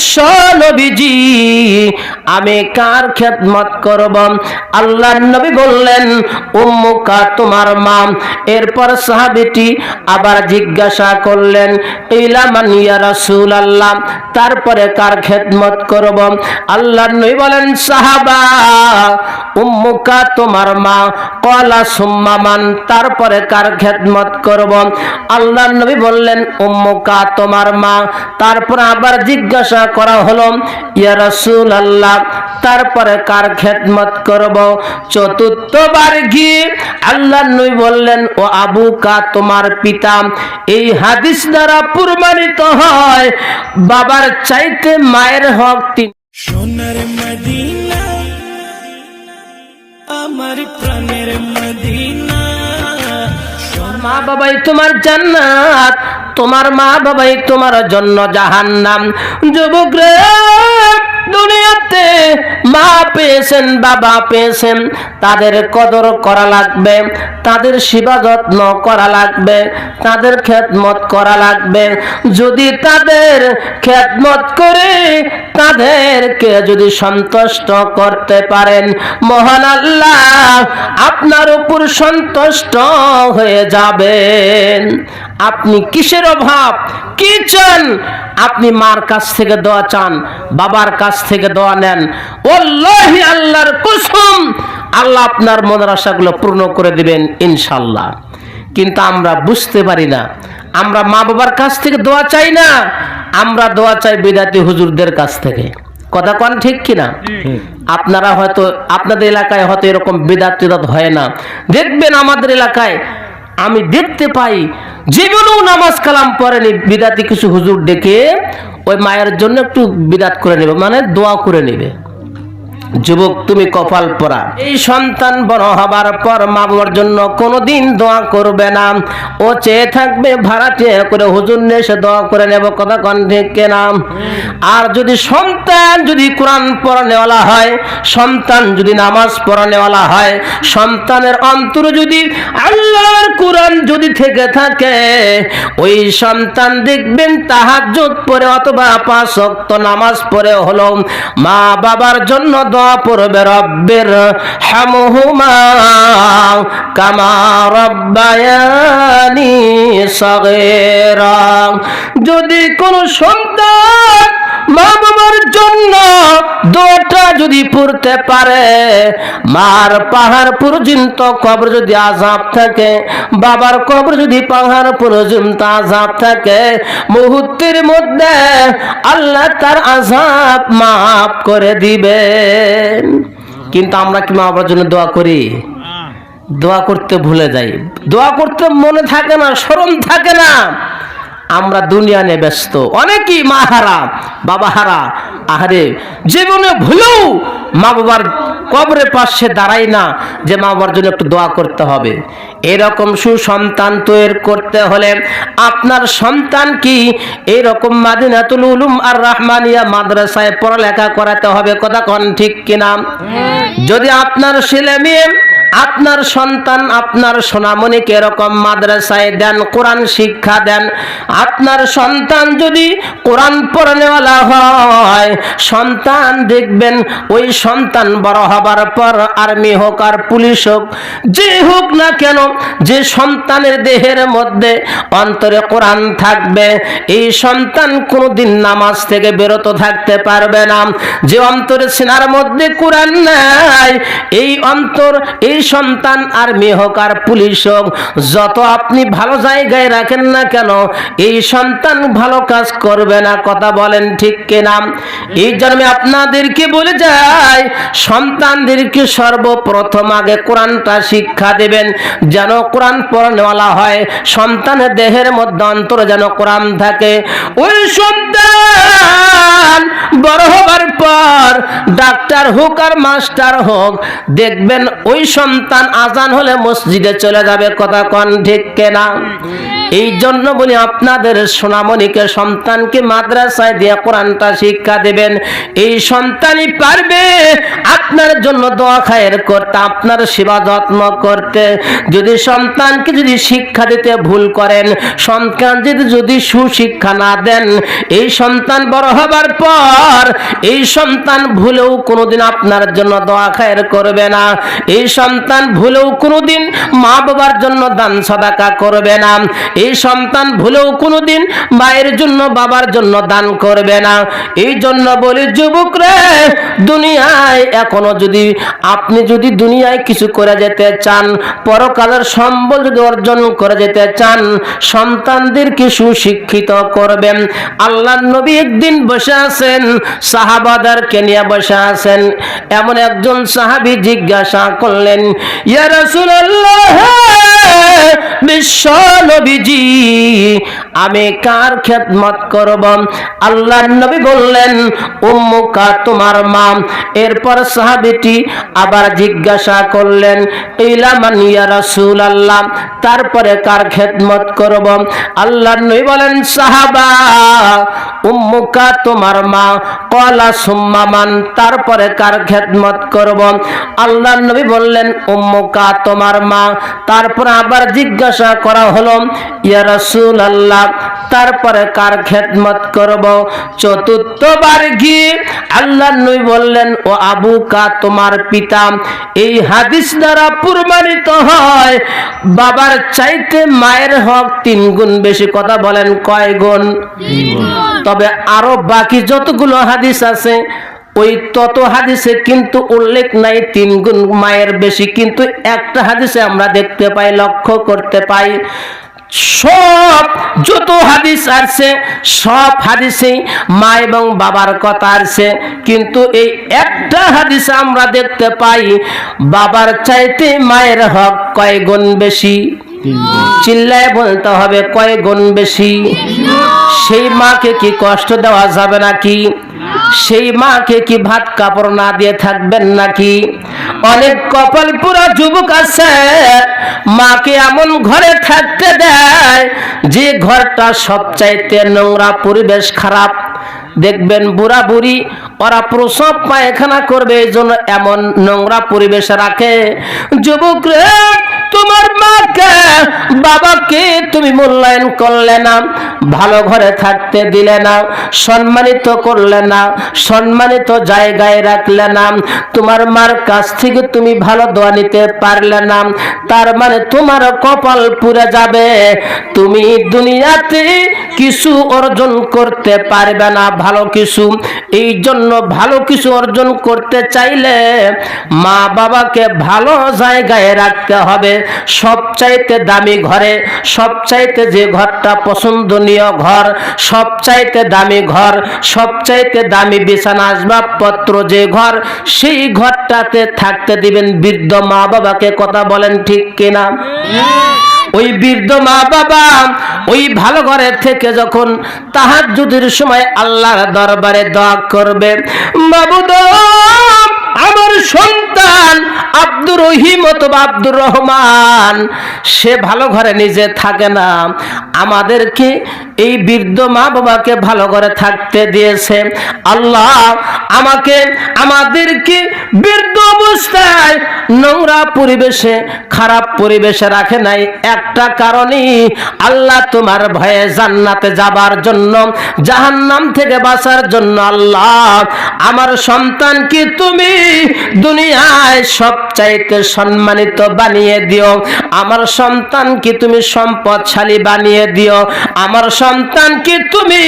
বিশ্ব নবীজি, আমি কার খেদমত করব? আল্লাহ নবী বললেন উম্মুকা তোমার মা। এরপর সাহাবিটি আবার জিজ্ঞাসা করলেন ইলামান ইয়া রাসূল আল্লাহ তারপরে কার খেদমত করব? আল্লাহ নবী বলেন, সাহাবা উম্মুকা তোমার মা। কলা সুম্মামান তারপরে কার খেদমত করব? আল্লাহ নবী বললেন, উম্মুকা তোমার মা। তারপর আবার জিজ্ঞাসা করা হলো, ইয়া রাসূল আল্লাহ তারপরে কার খেদমত করব? চতুর্থবার গিয়ে আল্লাহ নবী বললেন, ও আবু কা তোমার পিতা। এই হাদিস দ্বারা প্রমাণিত হয়, বাবার চাইতে মায়ের হক তিন সোনার বাবাই তোমার জান্নাত, তোমার মা বাবাই তোমার জন্য জাহান্নাম। যুবক রে, দুনিয়াতে মা পেয়েছেন, বাবা পেয়েছেন, তাদের কদর করা লাগবে, তাদের সেবা যত্ন করা লাগবে, তাদের খেদমত করা লাগবে। যদি তাদের খেদমত করে, তাদেরকে যদি সন্তুষ্ট করতে পারেন, মহান আল্লাহ আপনার উপর সন্তুষ্ট হয়ে যাবেন আপনি কিসের অভাব? কি চান? আপনি মার কাছ থেকে দোয়া চান, বাবার কাছ থেকে দোয়া নেন। ওল্লাহি আল্লাহর কুসুম, আল্লাহ আপনার মনের আশাগুলো পূর্ণ করে দিবেন ইনশাল্লাহ কিন্তু আমরা বুঝতে পারি না, আমরা মা বাবার কাছ থেকে দোয়া চাই না, আমরা দোয়া চাই বিদাতি হুজুরদের কাছ থেকে। কথা কন ঠিক কিনা? আপনারা হয়তো, আপনাদের এলাকায় হয়তো এরকম বিদাত হয় না। দেখবেন আমাদের এলাকায় আমি দেখতে পাই জীবনেও নামাজ কালাম পড়েনি বিদাতি কিছু হুজুর ডেকে ওই মায়ের জন্য একটু বিদাত করে নেবে মানে দোয়া করে নেবে। যুবক, তুমি কপাল পরা এই সন্তান বড় হবার পর মা বাবার জন্য কোনোদিন দোয়া করবে না। ও চেয়ে থাকবে ভাড়াটিয়া করে হুজুর নিয়ে এসে দোয়া করে নেব, কথা ঠিক কেনা? আর যদি সন্তান যদি কোরআন পড়ানেওয়ালা হয়, সন্তান যদি নামাজ পড়ানেওয়ালা হয়, সন্তানের অন্তর যদি আল্লাহর কোরআন যদি থেকে থাকে, ওই সন্তান দেখবেন তাহাজ্জুদ পড়ে অথবা পাঁচ নামাজ পড়ে হলো। মা বাবার জন্য দোয়া পড়বে রব্বের হামহুমা কামা রব্বায়ানি সগেরা। যদি কোন সন্তান মা বাবার জন্য দোয়াটা যদি পড়তে পারে মার পাহাড় পর্যন্ত কবর যদি আজাব থাকে বাবার কবর যদি পাহাড় পর্যন্ত আজাব থাকে মুহূর্তের মধ্যে আল্লাহ তার আজাব মাফ করে দিবেন। কিন্তু আমরা কি মা বাবার জন্য দোয়া করি? দোয়া করতে ভুলে যাই। দোয়া করতে মনে থাকে না স্মরণ থাকে না। আমরা দুনিয়া নিয়ে ব্যস্ত। অনেকেই মা হারা বাবা হারা। আহারে জীবনে ভুলেও মা বাবার কবরে পাশে দাঁড়াই না যে মা বাবার জন্য একটু দোয়া করতে হবে। এরকম সুসন্তান তৈরি করতে হলে আপনার সন্তান কি? এরকম মাদিনাতুল উলুম আর রহমানিয়া মাদ্রাসায় পড়ালেখা করাতে হবে কথা কন ঠিক কিনা? যদি আপনার ছেলে মেয়ে আপনার সন্তান আপনার সোনামণিকে এরকম মাদ্রাসায় দেন, কোরআন শিক্ষা দেন? আপনার সন্তান যদি কোরআন পড়ানেওয়ালা হয়, সন্তান দেখবেন ওই সন্তান বড় হবার পর আর্মি হোক আর পুলিশ হোক, যে হোক না কেন, যে সন্তানের দেহের মধ্যে অন্তরে কোরআন থাকবে, এই সন্তান কোনোদিন নামাজ থেকে বিরত থাকতে পারবে না। যে অন্তরে সিনার মধ্যে কোরআন নাই, এই অন্তর, এই সন্তান আর পুলিশ হোক, যত আপনি ভালো জায়গায় রাখেন না কেন, এই সন্তান ভালো কাজ করবে না, কথা বলেন ঠিক কিনা? এই জন্মে আপনাদেরকে বলে যায়, সন্তানদেরকে সর্বপ্রথম আগে কোরআনটা শিক্ষা দেবেন, যেন কোরআন পড়ানেওয়ালা হয় সন্তানের দেহের মধ্যে অন্তরে যেন কোরআন থাকে। ওই সন্তান বড় হবার পর, ডাক্তার হোক আর মাস্টার হোক, দেখবেন ওই সন্তান আজান হলে মসজিদে চলে যাবে কথা কন ঠিক কেনা? এই জন্য বলি আপনাদের সোনামণিকে, সন্তানকে মাদ্রাসায় দিয়ে কোরআনটা শিক্ষা দেবেন। এই সন্তানই পারবে আপনার জন্য দোয়া খায়ের করতে, আপনার সেবা যত্ন করতে। যদি সন্তানকে যদি শিক্ষা দিতে ভুল করেন, সন্তান যদি যদি সুশিক্ষা না দেন, এই সন্তান বড় হবার পর এই সন্তান ভুলেও কোনোদিন আপনার জন্য দোয়া খায়ের করবে না। এই সন্তান ভুলেও কোনোদিন মা বাবার জন্য দান সদাকা করবে না। এই সন্তান ভুলেও কোনোদিন মায়ের জন্য, বাবার জন্য দান করবে না। এই জন্য বলি, যুবক রে, দুনিয়ায় এখনও যদি, আপনি যদি দুনিয়ায় কিছু করে যেতে চান, পরকালের সম্বল যদি অর্জন করে যেতে চান সন্তানদেরকে সুশিক্ষিত করবেন? আল্লাহ নবী একদিন বসে আছেন, সাহাবাদারকে নিয়ে বসে আছেন। এমন একজন সাহাবী জিজ্ঞাসা করলেন, ইয়া রাসূলুল্লাহ করব? আল্লাহ এরপর সাহাবীটি আবার জিজ্ঞাসা করলেন রাসূলুল্লাহ? তারপরে কার খেদমত করব? আল্লাহ নবী বলেন, সাহাবা উম্মুকা তোমার মা। কলা সুম্মামান তারপরে কার খেদমত করব? আল্লাহ নবী বললেন উম্মুকা তোমার মা। তারপর আবার জিজ্ঞাসা করা হলো ইয়া রাসূল আল্লাহ তারপরে কার খেদমত করব? চতুর্থবার গিয়ে আল্লাহ নবী বললেন ও আবু কা তোমার পিতা এই হাদিস দ্বারা প্রমাণিত হয় বাবার চাইতে মায়ের হক তিন গুণ বেশি কথা বলেন কয় গুণ। তবে আরও বাকি যতগুলো হাদিস আছে ওই তত হাদিসে কিন্তু উল্লেখ নাই তিন গুণ মায়ের বেশি কিন্তু একটা হাদিসে আমরা দেখতে পাই লক্ষ্য করতে পাই সব যত হাদিস আছে সব হাদিসেই মা এবং বাবার কথা আছে কিন্তু এই একটা হাদিসে আমরা দেখতে পাই বাবার চাইতে মায়ের হক কয় গুণ বেশি? চিল্লায় বলতে হবে কয় গুণ বেশি? সেই মাকে কি কষ্ট দেওয়া যাবে নাকি? সেই মাকে কি ভাত কাপড় না দিয়ে থাকবেন নাকি? অনেক কপাল পুরো যুবক আছে, মাকে এমন ঘরে থাকতে দেয়, যে ঘরটা সবচাইতে নোংরা পরিবেশ খারাপ। দেখবেন বুড়া বুড়ি, ওরা প্রসব পায়খানা করবে, এই জন্য এমন নোংরা পরিবেশে রাখে। যুবক রে, তোমার মাকে, বাবাকে তুমি মূল্যায়ন করলে না, ভালো ঘরে থাকতে দিলে না, সম্মানিত করলে না, সম্মানিত জায়গায় রাখলে না, তোমার মার কাছ থেকে তুমি ভালো দোয়া নিতে পারলে না, তার মানে তোমার কপাল পুড়ে যাবে। তুমি দুনিয়াতে কিছু অর্জন করতে পারবে না ভালো কিছু, এই জন্য ভালো কিছু অর্জন করতে চাইলে মা বাবাকে ভালো জায়গায় রাখতে হবে। সবচাইতে দামি ঘরে, সবচাইতে যে ঘরটা পছন্দনীয় ঘর, সবচাইতে দামি ঘর, সবচাইতে দামি বিছানা আসবাবপত্র যে ঘর, সেই ঘরটাতে থাকতে দিবেন বৃদ্ধ মা বাবাকে। কথা বলেন ঠিক কিনা? ওই বৃদ্ধ মা বাবা ওই ভালো ঘরের থেকে যখন তাহার যুদির সময় আল্লাহর দরবারে দোয়া করবে বাবুদ আমার সন্তান আব্দুর রহিম অথবা আব্দুর রহমান, সে ভালো ঘরে নিজে থাকে না। আমাদেরকে এই বৃদ্ধ মা বাবাকে ভালো ঘরে থাকতে দিয়েছে। আল্লাহ আমাকে, আমাদেরকে বৃদ্ধ অবস্থায় নোংরা পরিবেশে, খারাপ পরিবেশে রাখে নাই। একটা কারণেই আল্লাহ তোমার ভয়ে জান্নাতে যাবার জন্য, জাহান্নাম থেকে বাঁচার জন্য। আল্লাহ, আমার সন্তানকে তুমি দুনিয়ায় সবচাইতে সম্মানিত বানিয়ে দিও। আমার সন্তানকে তুমি সম্পদশালী বানিয়ে দিও। আমার সন্তানকে তুমি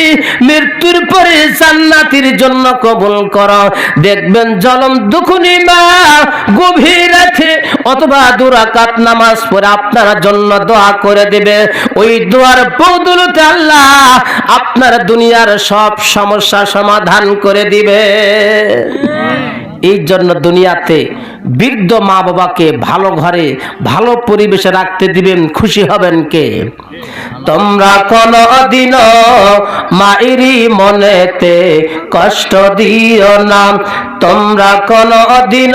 মৃত্যুর পরে জান্নাতির জন্য কবুল করো। দেখবেন জলম দুখুনি মা, গভীর রাতে অথবা দুরাকাত নামাজ পড়ে আপনার জন্য দোয়া করে দেবে। ওই দোয়ার বদলতে আল্লাহ আপনার দুনিয়ার সব সমস্যা সমাধান করে দিবে। এই জন্য দুনিয়াতে বৃদ্ধ মা বাবাকে ভালো ঘরে, ভালো পরিবেশে রাখতে দিবেন, খুশি হবেন কে? তোমরা কোন দিন মায়েরই মনেতে কষ্ট দিও না। তোমরা কোন দিন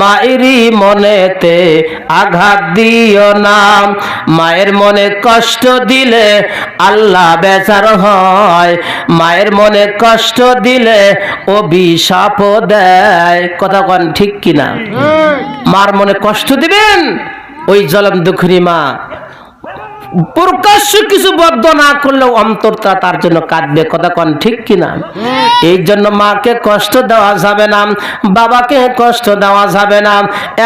মায়েরই মনেতে আঘাত দিও না। মায়ের মনে কষ্ট দিলে আল্লাহ বেচার হয়। মায়ের মনে কষ্ট দিলে অভিশাপ দেয়। কথা কন ঠিক কিনা? মার মনে কষ্ট দিবেন? ওই জলম দুঃখিনী মা। প্রকাশ্য কিছু বদ্ধ না করলেও অন্তরটা তার জন্য কাঁদবে। কথা কন, ঠিক কিনা? এই জন্য মাকে কষ্ট দেওয়া যাবে না, বাবাকে কষ্ট দেওয়া যাবে না।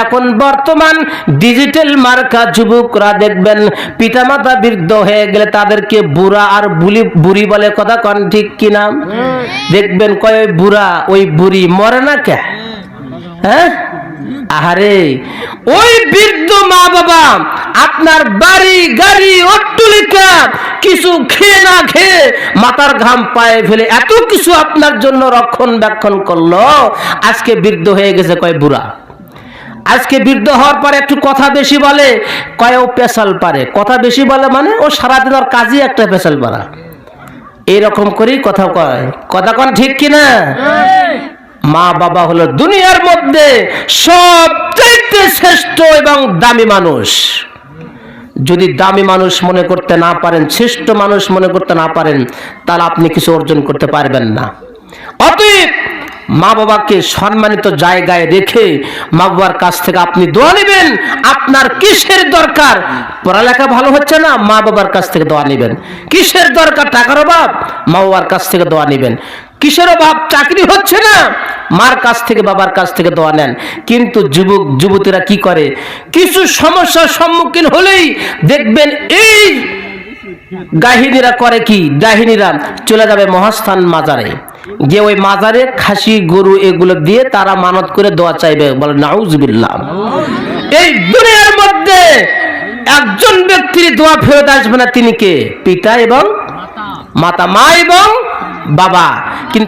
এখন বর্তমান ডিজিটাল মার্কা যুবকরা দেখবেন, পিতামাতা বৃদ্ধ হয়ে গেলে তাদেরকে বুড়া আর বুলি, বুড়ি বলে, কথা কন, ঠিক কিনা? দেখবেন কয় বুড়া, ওই বুড়ি মরে না কে? হ্যাঁ? আহারে, ওই বৃদ্ধ মা বাবা আপনার বাড়ি, গাড়ি, অট্টলিকা কিছু খেয়ে না খেয়ে মাথার ঘাম পায়ে ফেলে এত কিছু আপনার জন্য রক্ষণ বেক্ষণ করল। আজকে বৃদ্ধ হয়ে গেছে কয় বুড়া। আজকে বৃদ্ধ হওয়ার পরে একটু কথা বেশি বলে, কয় ও পেশাল পারে। কথা বেশি বলে মানে ও সারাদিন ওর কাজই একটা পেশাল পারা। এইরকম করেই কথা কয়। কথা কন ঠিক কিনা? মা বাবা হলো দুনিয়ার মধ্যে সবচাইতে শ্রেষ্ঠ এবং দামি মানুষ। যদি দামি মানুষ মনে করতে না পারেন, শ্রেষ্ঠ মানুষ মনে করতে না পারেন, তাহলে আপনি কিছু অর্জন করতে পারবেন না। অতএব মা বাবাকে সম্মানিত জায়গায় রেখে মা বাবার কাছ থেকে আপনি দোয়া নেবেন। আপনার কিসের দরকার? পড়ালেখা ভালো হচ্ছে না? মা বাবার কাছ থেকে দোয়া নেবেন। কিসের দরকার? টাকার অভাব? মা বাবার কাছ থেকে দোয়া নেবেন। কিসের অভাব? চাকরি হচ্ছে না। মার কাছ থেকে, বাবার কাছ থেকে দোয়া নেন। কিন্তু যুবক, যুবতীরা কি করে? কিছু সমস্যার সম্মুখীন হলেই দেখবেন এই গাহিনীরা করে কি? গাহিনীরা চলে যাবে মহাস্থান মাজারে। যে ওই মাজারে খাসি, গরু এগুলো দিয়ে তারা মানত করে দোয়া চাইবে। বলে, নাউজবিল্লাহ। এই দুনিয়ার মধ্যে একজন ব্যক্তির দোয়া ফেরত আসবে না। তিনি কে? পিতা এবং মাতা, মা এবং বাবা। কিন্তু